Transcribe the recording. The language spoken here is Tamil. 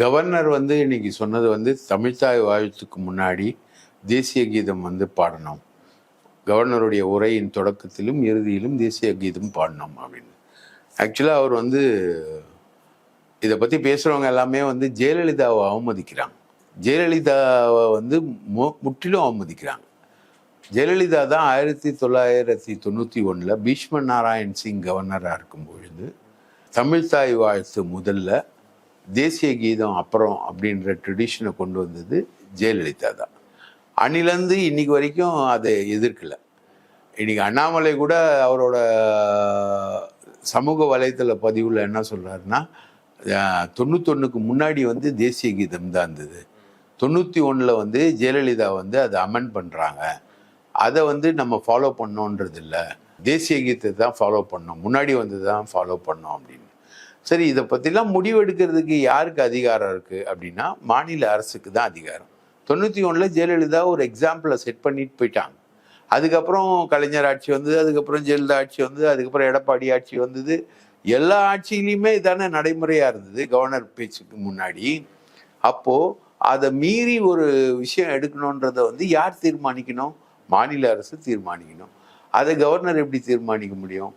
கவர்னர் வந்து இன்னைக்கு சொன்னது வந்து தமிழ்தாய் வாழ்த்துக்கு முன்னாடி தேசிய கீதம் வந்து பாடணும். கவர்னருடைய உரையின் தொடக்கத்திலும் இறுதியிலும் தேசிய கீதம் பாடணும் அப்படின்னு. ஆக்சுவலாக அவர் வந்து இதை பற்றி பேசுகிறவங்க எல்லாமே வந்து ஜெயலலிதாவை அவமதிக்கிறாங்க. ஜெயலலிதாவை வந்து மு- முற்றிலும் அவமதிக்கிறாங்க. ஜெயலலிதா தான் ஆயிரத்தி தொள்ளாயிரத்தி தொண்ணூற்றி ஒன்றில் பீஷ்ம நாராயண் சிங் கவர்னராக இருக்கும் பொழுது தமிழ்தாய் வாழ்த்து முதல்ல தேசிய கீதம் அப்புறம் அப்படின்ற ட்ரெடிஷனை கொண்டு வந்தது ஜெயலலிதா தான் அணிலேருந்து இன்னைக்கு வரைக்கும் அதை எதிர்க்கல. இன்னைக்கு அண்ணாமலை கூட அவரோட சமூக வலைத்தள பதிவில் என்ன சொல்கிறாருன்னா தொண்ணூத்தொன்னுக்கு முன்னாடி வந்து தேசிய கீதம் தான் இருந்தது. தொண்ணூற்றி ஒன்றில் வந்து ஜெயலலிதா வந்து அதை அமெண்ட் பண்ணுறாங்க அதை வந்து நம்ம ஃபாலோ பண்ணோன்றது இல்லை தேசிய கீதத்தை தான் ஃபாலோ பண்ணோம். முன்னாடி வந்து தான் ஃபாலோ பண்ணோம் அப்படின்னு. சரி இதை பற்றிலாம் முடிவெடுக்கிறதுக்கு யாருக்கு அதிகாரம் இருக்குது அப்படின்னா மாநில அரசுக்கு தான் அதிகாரம். தொண்ணூற்றி ஒன்றில் ஜெயலலிதா ஒரு எக்ஸாம்பிளை செட் பண்ணிட்டு போயிட்டாங்க. அதுக்கப்புறம் கலைஞர் ஆட்சி வந்தது அதுக்கப்புறம் ஜெயலலிதா ஆட்சி வந்தது அதுக்கப்புறம் எடப்பாடி ஆட்சி வந்தது. எல்லா ஆட்சியிலையுமே இதானே நடைமுறையாக இருந்தது கவர்னர் பேச்சுக்கு முன்னாடி. அப்போது அதை மீறி ஒரு விஷயம் எடுக்கணுன்றதை வந்து யார் தீர்மானிக்கணும்? மாநில அரசு தீர்மானிக்கணும். அதை கவர்னர் எப்படி தீர்மானிக்க முடியும்?